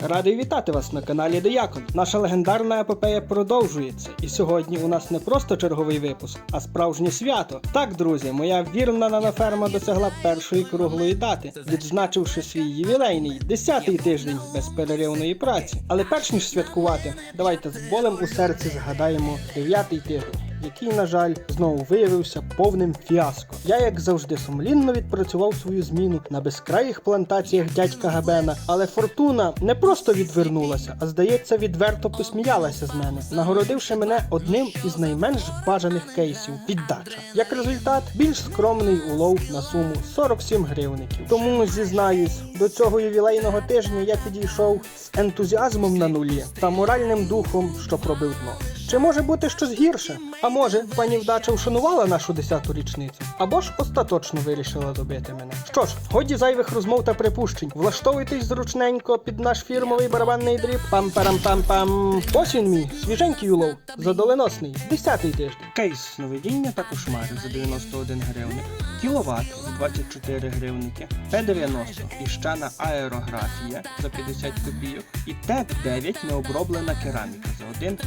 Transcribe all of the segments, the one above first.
Радий вітати вас на каналі Деякон. Наша легендарна епопея продовжується. І сьогодні у нас не просто черговий випуск, а справжнє свято. Так, друзі, моя вірна наноферма досягла першої круглої дати, відзначивши свій ювілейний 10-й тиждень безперервної праці. Але перш ніж святкувати, давайте з болем у серці згадаємо 9-й тиждень. Який, на жаль, знову виявився повним фіаско. Я, як завжди, сумлінно відпрацював свою зміну на безкраїх плантаціях дядька Габена, але фортуна не просто відвернулася, а здається, відверто посміялася з мене, нагородивши мене одним із найменш бажаних кейсів віддача. Як результат, більш скромний улов на суму 47 гривників. Тому зізнаюсь, до цього ювілейного тижня я підійшов з ентузіазмом на нулі та моральним духом, що пробив дно. Чи може бути щось гірше? А може, пані вдача вшанувала нашу 10-ту річницю? Або ж остаточно вирішила добити мене. Що ж, годі зайвих розмов та припущень. Влаштовуйтесь зручненько під наш фірмовий барабанний дріб. Пам-парам-пам-пам. Ось він мій, свіженький улов, задоленосний, 10-й тиждень. Кейс сновидіння та кошмари за 91 гривник. Кіловат за 24 гривники. П90 піщана аерографія за 50 копійок. І ТЕК-9 необроблена кераміка за 1 гривень.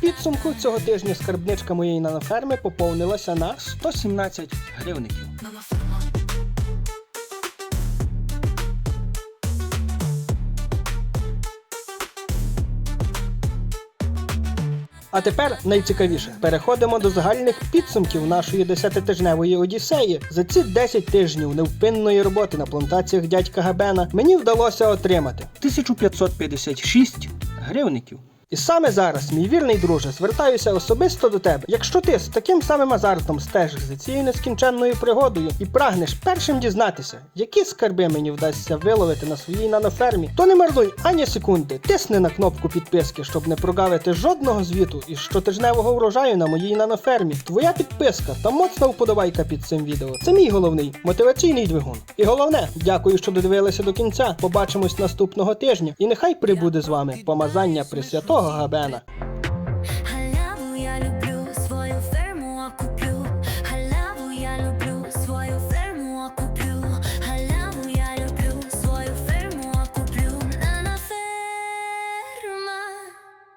Підсумку цього тижня скарбничка моєї наноферми поповнилася на 117 гривників. А тепер найцікавіше. Переходимо до загальних підсумків нашої десятитижневої одіссеї. За ці 10 тижнів невпинної роботи на плантаціях дядька Габена мені вдалося отримати 1556 гривників. І саме зараз, мій вірний друже, звертаюся особисто до тебе. Якщо ти з таким самим азартом стежиш за цією нескінченною пригодою і прагнеш першим дізнатися, які скарби мені вдасться виловити на своїй нанофермі, то не марнуй ані секунди. Тисни на кнопку підписки, щоб не прогавити жодного звіту із щотижневого врожаю на моїй нанофермі. Твоя підписка та моцна вподобайка під цим відео. Це мій головний мотиваційний двигун. І головне, дякую, що додивилися до кінця. Побачимось наступного тижня. І нехай прибуде з вами помазання Пресвятого Габена.